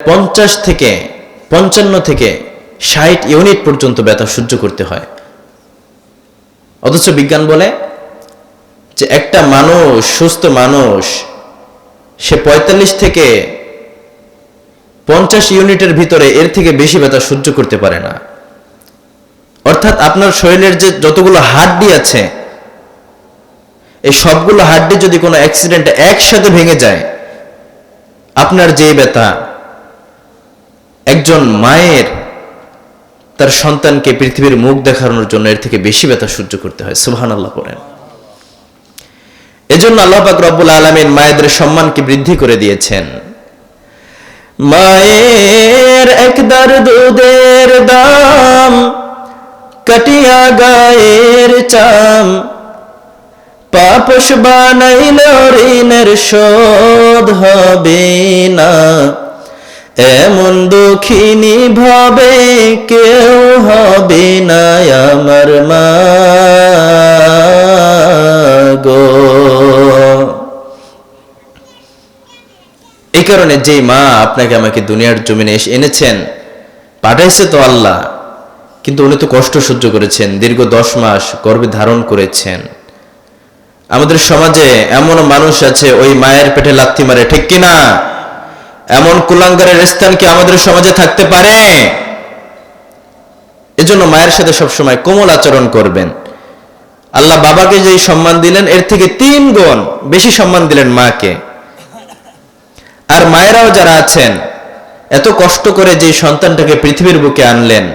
পঞ্চাশ থেকে পঞ্চান্ন থেকে ষাট ইউনিট পর্যন্ত ব্যথা সহ্য করতে হয়। অথচ বিজ্ঞান বলে যে একটা মানুষ, সুস্থ মানুষ, সে পঁয়তাল্লিশ থেকে পঞ্চাশ ইউনিটের ভিতরে এর থেকে বেশি ব্যথা সহ্য করতে পারে না। অর্থাৎ আপনার শরীরের যে যতগুলো হাড্ডি আছে, এই সবগুলো হাড্ডি যদি কোনো অ্যাক্সিডেন্টে একসাথে ভেঙে যায়, আপনার যে ব্যথা একজন মায়ের তার সন্তানকে পৃথিবীর মুখ দেখানোর জন্য এর থেকে বেশি ব্যথা সহ্য করতে হয়। সুবহান আল্লাহ করেন এজন্য আল্লাহ পাক রব্বুল আলমিন মায়েদের সম্মানকে বৃদ্ধি করে দিয়েছেন। মায়ের একদার দুধের দাম, কাটিয়া গায়ের চাম, পাপস বানাইল ঋণের শোধ হবে না। এমন দুঃখিনী ভাবে কেউ হবে না আমার মা গো। এই কারণে যে মা আপনাকে আমাকে দুনিয়ার জমিনে এসে এনেছেন, পাঠাইছে তো আল্লাহ, কিন্তু উনি তো কষ্ট সহ্য করেছেন, দীর্ঘ দশ মাস গর্ভে ধারণ করেছেন। আমাদের সমাজে এমন মানুষ আছে, ওই মায়ের পেটে লাথি মারে, ঠিক কিনা? এমন কুলাঙ্গারের স্থান কি আমাদের সমাজে থাকতে পারে? এজন্য মায়ের সাথে সবসময় কোমল আচরণ করবেন। আল্লাহ বাবাকে যেই সম্মান দিলেন, এর থেকে তিন গুণ বেশি সম্মান দিলেন মাকে। আর মায়েরাও যারা আছেন, এত কষ্ট করে যে সন্তানটাকে পৃথিবীর বুকে আনলেন,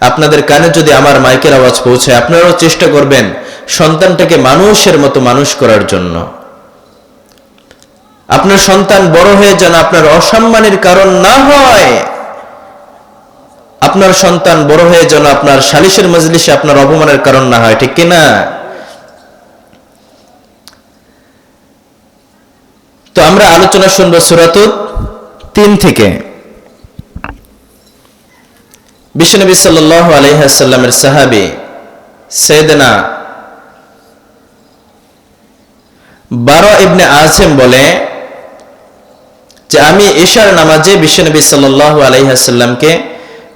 আপনাদের কানে যদি আমার মাইকের আওয়াজ পৌঁছায়, আপনারাও চেষ্টা করবেন সন্তানটাকে মানুষের মতো মানুষ করার জন্য। আপনার সন্তান বড় হয়ে যেন আপনার অসম্মানের কারণ না হয়। আপনার সন্তান বড় হয়ে যেন আপনার সালিশের মজলিসে আপনার অপমানের কারণ না হয়, ঠিক কিনা? তো আমরা আলোচনা শুনব সুরাতুত তিন থেকে। বিশ্বনবী সাল্লাহ আলহাসাল্লামের সাহাবি সেদনা বারো ইবনে আজম বলে যে আমি ঈশার নামাজে বিশ্বনবী সাল্লাহ আলহাসাল্লামকে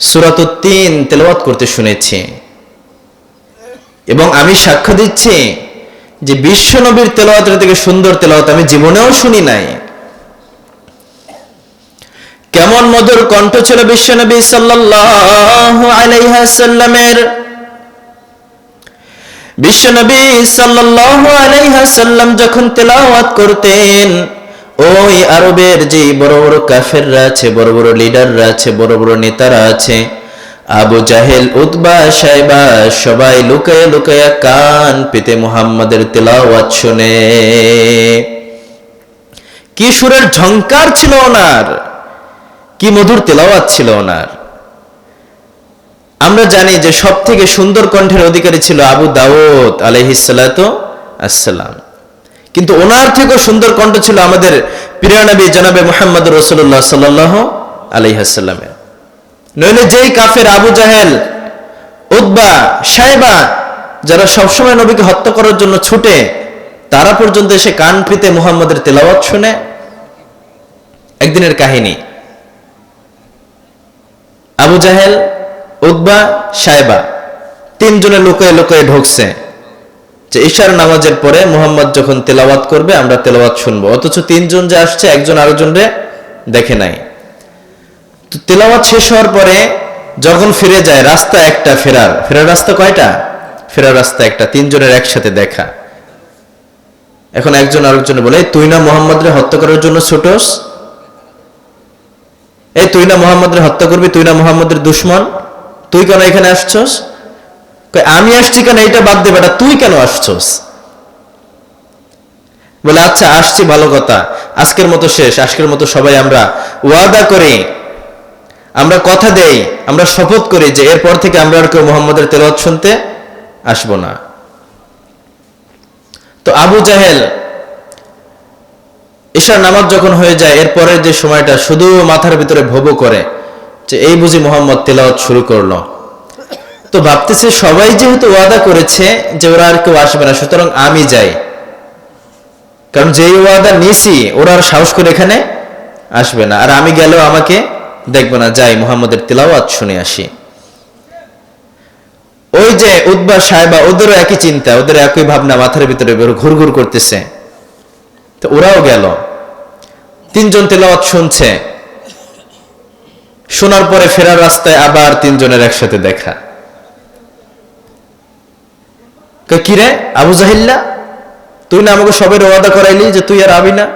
সুরাতুত তিন তেলাওয়াত করতে শুনেছি। এবং আমি সাক্ষ্য দিচ্ছি যে বিশ্বনবীর তেলাওয়াতের থেকে সুন্দর তেলাওয়াত আমি জীবনেও শুনি নাই। কেমন মধুর কণ্ঠ ছিল বিশ্বনবী সাল্লাল্লাহু আলাইহি সাল্লামের বিশ্বনবী সাল্লাল্লাহু আলাইহি যখন তেলাওয়াত করতেন ওই আরবের যে বড় বড় কাফেররা আছে, বড় বড় লিডাররা আছে, বড় বড় নেতারা আছে, আবু জাহেল, উতবা, সাইবা, সবাই লুকায়া লুকায়া কান পেতে মুহাম্মাদের তেলাওয়াত শুনে। কি সুরের ঝংকার ছিল ওনার? কি মধুর তেলাওয়াত ছিল ওনার? আমরা জানি যে সব থেকে সুন্দর কণ্ঠের অধিকারী ছিল আবু দাউদ আলহিসাল্লাত আসসালাম কিন্তু ওনার থেকেও সুন্দর কণ্ঠ ছিল আমাদের প্রিয়ানবী জনাবে মোহাম্মদ রসুল্লাহ সাল্লাহ আলহাসাল্লামের নইলে যেই কাফের আবু জাহেল উদ্বা সাহেবা যারা সবসময় নবীকে হত্যা করার জন্য ছুটে, তারা পর্যন্ত এসে কান পিতে মুহাম্মদের তেলাওয়াত শুনে একদিনের কাহিনী। আবু জাহেল উদ্বা সাহেবা তিনজনে লুকয়ে লুকয়ে ঢুকছে যে ঈশার নামাজের পরে মোহাম্মদ যখন তেলাওয়াত করবে, আমরা তেলাওয়াত শুনব। অথচ তিনজন যে আসছে, একজন আরেকজন রে দেখে নাই। তো তেলাওয়াত শেষ হওয়ার পরে যখন ফিরে যায়, রাস্তা একটা ফেরার। ফেরার রাস্তা কয়টা? ফেরার রাস্তা একটা, তিনজনের একসাথে দেখা। এখন একজন আরেকজনে বলে তুই না মোহাম্মদরে হত্যা করার জন্য ছোটস? এই তুই না মোহাম্মদরে হত্যা করবি, তুই না মোহাম্মদের দুশ্মন? তুই কেন এখানে আসছস? আমি আসছি কেন? এইটা বাদ দে বেটা, তুই কেন আসছস? বলে আচ্ছা আসছি, ভালো কথা। আজকের মতো শেষ, আজকের মতো সবাই আমরা ওয়াদা করি। আমরা কথা দেই, আমরা শপথ করি যে এরপর থেকে আমরা আর কেউ মোহাম্মদের তেলাওয়াত শুনতে আসব না। তো আবু জাহেল, ঈশার নামাজ যখন হয়ে যায় এরপরের যে সময়টা শুধু মাথার ভিতরে ভবো করে, যে এই বুঝি মোহাম্মদ তেলাওয়াত শুরু করল। তো ভাবতেছে সবাই যেহেতু ওয়াদা করেছে যে ওরা আর কেউ আসবে না, সুতরাং আমি যাই। কারণ যেই ওয়াদা নিছি, ওরা আর সাহস করে এখানে আসবে না। আর আমি গেলেও আমাকে দেখব না। যাই, মুহাম্মদের তিলাওয়াত শুনে আসি। ওই যে উদ্বা সাহেবা, ওদেরও একই চিন্তা, ওদের একই ভাবনা মাথার ভিতরে ঘুর ঘুর করতেছে। তো ওরাও গেল। তিনজন তেলাওয়াত শুনছে। শোনার পরে ফেরার রাস্তায় আবার তিনজনের একসাথে দেখা। কি রে? আবু জাহিল্লা তুই না আমাকে সবের ওয়াদা করাইলি যে তুই আর আবি না?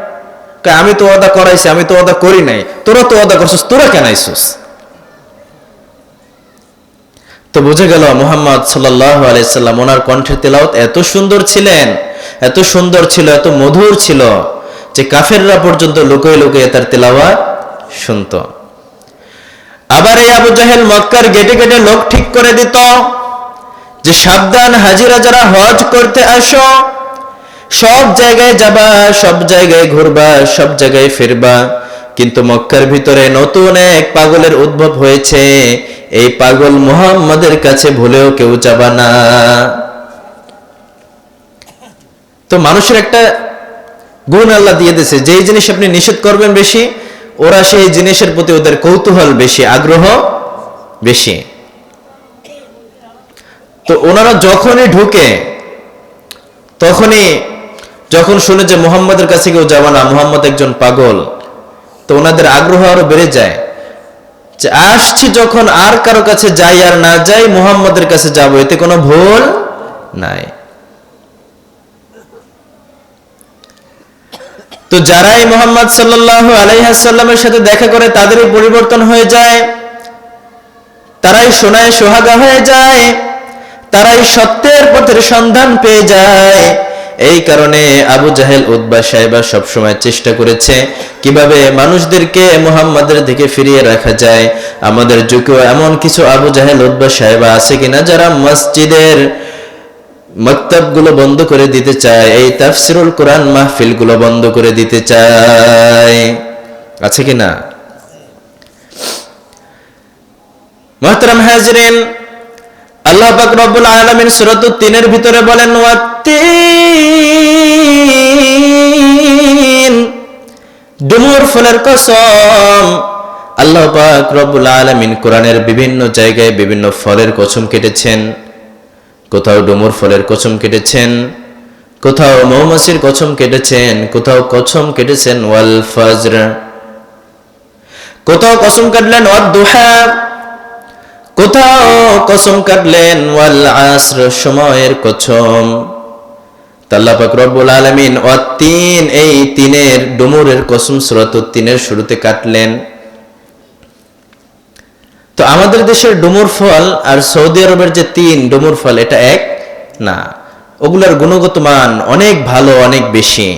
আমি তো ওয়াদা করাইছি, আমি তো ওয়াদা করি নাই। তোরা তো ওয়াদা করছিস, তোরা কেন আইসুস? তো বুঝে গেল মোহাম্মদ আলাইসাল্লাম ওনার কণ্ঠের তেলাওত এত সুন্দর ছিলেন, এত সুন্দর ছিল, এত মধুর ছিল যে কাফেররা পর্যন্ত লুকোয় লুকোয় তার তেলাওয়া শুনতো। আবার এই আবু জাহেল মক্কার গেটে গেটে লোক ঠিক করে দিত। যে সাবধান হাজিরা যারা হজ করতে আসো, সব জায়গায় যাবা, সব জায়গায় ঘুরবা, সব জায়গায় ফিরবা। কিন্তু মক্কার ভিতরে নতুন এক পাগলের উদ্ভব হয়েছে। এই পাগল মুহাম্মাদের কাছে ভুলেও কেউ যাবা না। তো মানুষের একটা গুণ আল্লাহ দিয়ে দিয়েছে, যেই জিনিস আপনি নিষেধ করবেন বেশি, ওরা সেই জিনিসের প্রতি ওদের কৌতূহল বেশি, আগ্রহ বেশি। তো ওনারা যখনই ঢুকে, তখনই যখন শুনে যে মোহাম্মদের কাছে কেউ যাবে না, মোহাম্মদ একজন পাগল, তো ওনাদের আগ্রহ আরও বেড়ে যায় যে আসছি যখন আর কারও কাছে যাই আর না যাই, মোহাম্মদের কাছে যাব, এতে কোনো ভুল নাই। তো যারাই মোহাম্মদ সাল্লাল্লাহু আলাইহাসাল্লামের সাথে দেখা করে তাদেরই পরিবর্তন হয়ে যায়, তারাই সোনায় সোহাগা হয়ে যায় তারাই সত্যের পথের সন্ধান পেয়ে যায়। এই কারণে আবু জাহেল উদ্বা সাহেবা সবসময় চেষ্টা করেছে কীভাবে মানুষদেরকে মোহাম্মদের দিকে ফিরিয়ে রাখা যায়। আমাদের যুগেও এমন কিছু আবু জাহেল উদ্বা সাহেবা আছে কিনা যারা মসজিদের মক্তবগুলো বন্ধ করে দিতে চায়, এই তাফসিরুল কোরআন মাহফিলগুলো বন্ধ করে দিতে চায়। আছে কি না মহতরম হাজরিন আল্লাহ পাক রব্বুল আলামিন সূরাতুত তিনের ভিতরে বলেন, ওয়াত্তিন। ডুমুর ফলের কসম। আল্লাহ পাক রব্বুল আলামিন কোরআনের বিভিন্ন জায়গায় বিভিন্ন ফলের কসম কেটেছেন। কোথাও ডুমুর ফলের কসম কেটেছেন, কোথাও মৌমাছির কসম কেটেছেন, কোথাও কসম কেটেছেন ওয়াল ফজর। কোথাও কসম কাটলেন ওয়াদ দুহা। কোথাও কসম কাটলেন, ওয়াল আসর সময়ের কসম আল্লাহ পাক রব্বুল আলামিন ওয়াত তিন এই তিনের ডুমুরের কসম সূরাত তিনের শুরুতে কাটলেন। তো আমাদের দেশের ডুমুর ফল আর সৌদি আরবের যে তিন ডুমুর ফল, এটা এক? না। ওগুলার গুণগত মান অনেক ভালো, অনেক বেশি।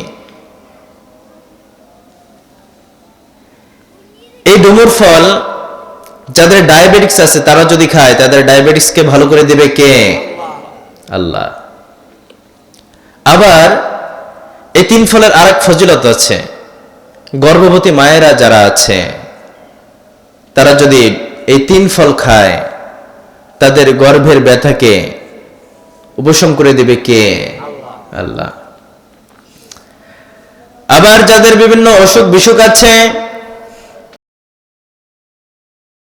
এই ডুমুর ফল যাদের ডায়াবেটিক্স আছে, তারা যদি খায়, তাদের ডায়াবেটিক্সকে ভালো করে দেবে কে? আল্লাহ। আবার এই তিন ফলের আরেক ফজিলত আছে। গর্ভবতী মায়েরা যারা আছে, তারা যদি এই তিন ফল খায়, তাদের গর্ভের ব্যথাকে উপশম করে দেবে কে? আল্লাহ। আবার যাদের বিভিন্ন অসুখ বিসুখ আছে